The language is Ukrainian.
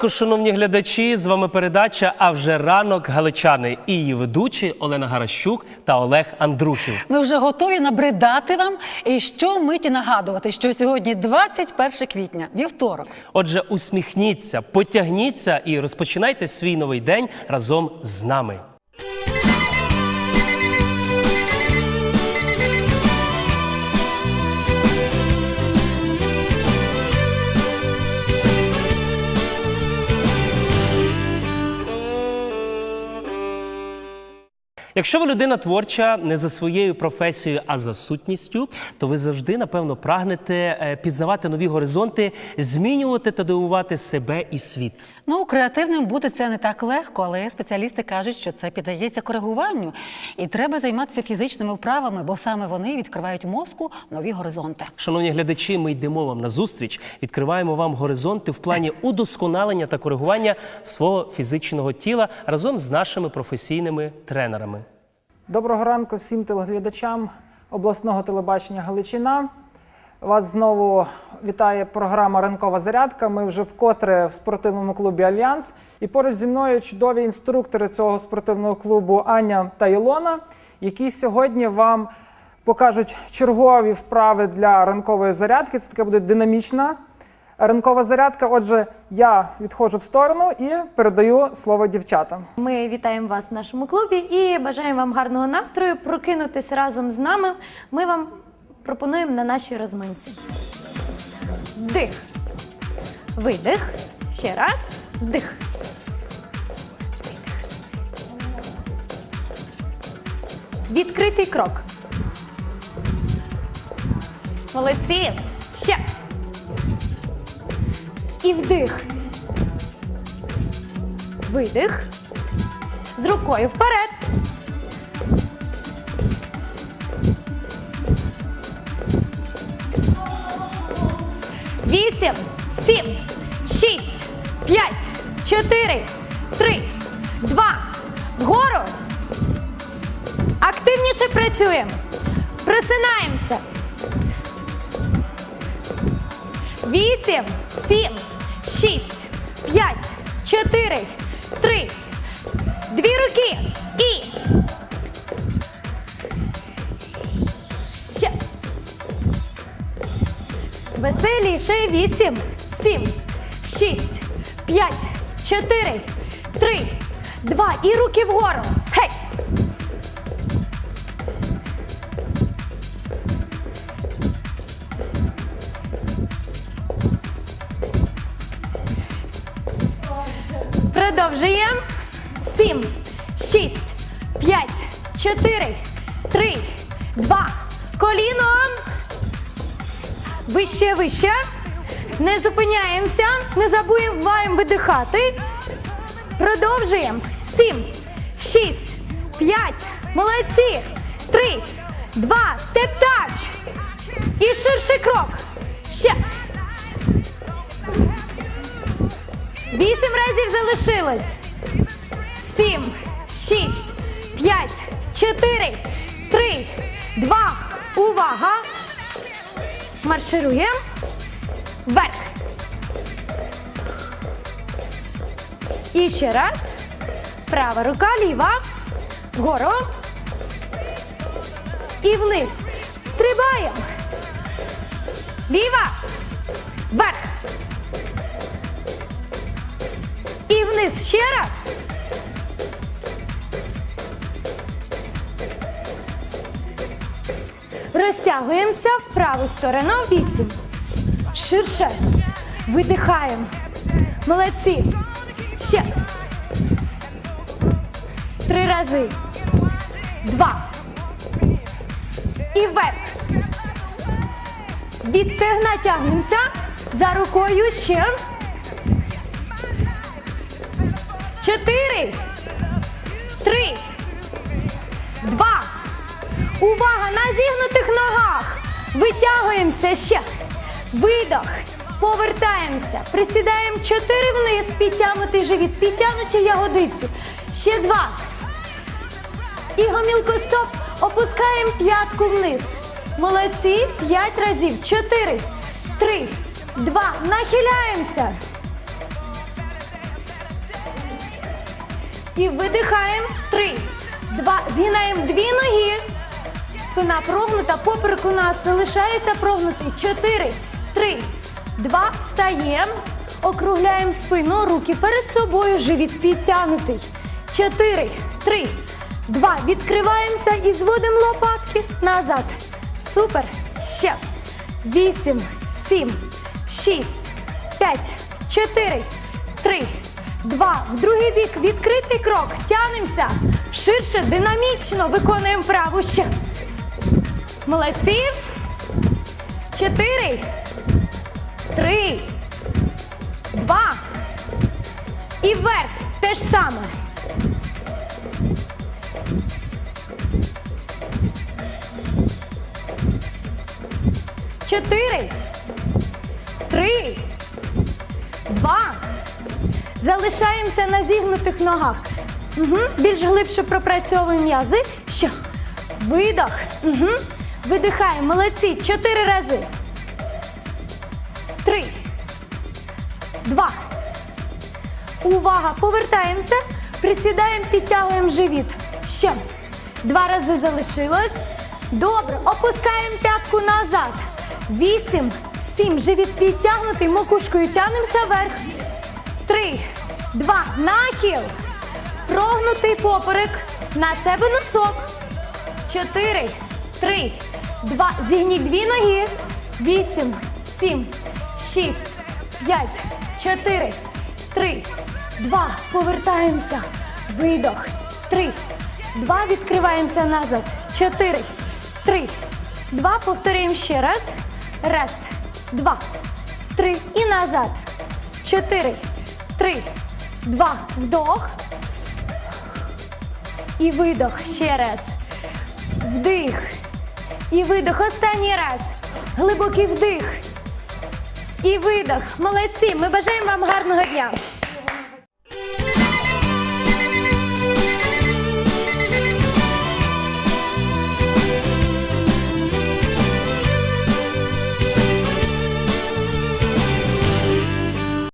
ранку, шановні глядачі. З вами передача А вже ранок Галичани і її ведучі Олена Гаращук та Олег Андрухів. Ми вже готові набридати вам і що миті нагадувати, що сьогодні 21 квітня, вівторок. Отже, усміхніться, потягніться і розпочинайте свій новий день разом з нами. Якщо ви людина творча не за своєю професією, а за сутністю, то ви завжди, напевно, прагнете е, пізнавати нові горизонти, змінювати та дивувати себе і світ. Ну, креативним бути це не так легко, але спеціалісти кажуть, що це піддається коригуванню. І треба займатися фізичними вправами, бо саме вони відкривають мозку нові горизонти. Шановні глядачі, ми йдемо вам на зустріч, відкриваємо вам горизонти в плані удосконалення та коригування свого фізичного тіла разом з нашими професійними тренерами. Доброго ранку всім телеглядачам обласного телебачення Галичина. Вас знову вітає програма Ранкова зарядка. Ми вже вкотре в спортивному клубі Альянс. І поруч зі мною чудові інструктори цього спортивного клубу Аня та Ілона, які сьогодні вам покажуть чергові вправи для ранкової зарядки. Це така буде динамічна ранкова зарядка. Отже, я відходжу в сторону і передаю слово дівчатам. Ми вітаємо вас в нашому клубі і бажаємо вам гарного настрою. Прокинутися разом з нами. Ми вам пропонуємо на нашій розминці. Вдих. Видих. Ще раз. Вдих. Відкритий крок. Молодці. Ще. І вдих. Видих. З рукою вперед. Вісім, сім, шість, п'ять, чотири, три, два. Вгору. Активніше працюємо. Просинаємося. Вісім, сім, шість, п'ять, чотири, три, дві руки і. Ще. Веселіше. Вісім, сім, шість, п'ять, чотири, три, два. І руки вгору. Чотири, три, два. Коліном. Вище, вище. Не зупиняємося. Не забуваємо видихати. Продовжуємо. Сім, шість, п'ять. Молодці. Три, два. Степ-тач. І ширший крок. Ще. Вісім разів залишилось. Сім, шість, п'ять, чотири, три, два. Увага. Маршируємо. Вверх. І ще раз. Права рука, ліва. Вгору. І вниз. Стрибаємо. Ліва. Вверх. І вниз ще раз. Розтягуємося в праву сторону. Вісім. Ширше. Видихаємо. Молодці. Ще. Три рази. Два. І вверх. Від стегна тягнемося. За рукою ще. Чотири. Три. Два. Увага на зігнутих ногах. Витягуємося ще. Видох. Повертаємося. Присідаємо чотири вниз. Підтягнутий живіт. Підтягнуті ягодиці. Ще два. І гомілкостоп. Опускаємо п'ятку вниз. Молодці. П'ять разів. Чотири. Три. Два. Нахиляємося. І видихаємо. Три. Два. Згинаємо дві ноги. Спина прогнута, поперек у нас залишається прогнутий. Чотири, три, два. Встаємо. Округляємо спину, руки перед собою, живіт підтягнутий. Чотири, три, два. Відкриваємося і зводимо лопатки назад. Супер. Ще. Вісім, сім, шість, п'ять, чотири, три, два. В другий бік відкритий крок. Тянемося. Ширше, динамічно виконуємо праву ще. Молодці. Чотири. Три. Два. І вверх. Те ж саме. Чотири. Три. Два. Залишаємося на зігнутих ногах. Угу. Більш глибше пропрацьовуємо м'язи. Що? Видох. Угу. Видихаємо. Молодці. Чотири рази. Три. Два. Увага. Повертаємося. Присідаємо, підтягуємо живіт. Ще. Два рази залишилось. Добре. Опускаємо п'ятку назад. Вісім. Сім. Живіт підтягнутий. Макушкою тягнемося вверх. Три. Два. Нахил. Прогнутий поперек. На себе носок. Чотири, три, два. Зігніть дві ноги. Вісім, сім, шість, п'ять, чотири, три, два. Повертаємося. Видох. Три. Два. Відкриваємося назад. Чотири, три, два. Повторюємо ще раз. Раз, два, три. І назад. Чотири, три, два. Вдох. І видох ще раз. Вдих. І видох. Останній раз. Глибокий вдих. І видох. Молодці. Ми бажаємо вам гарного дня.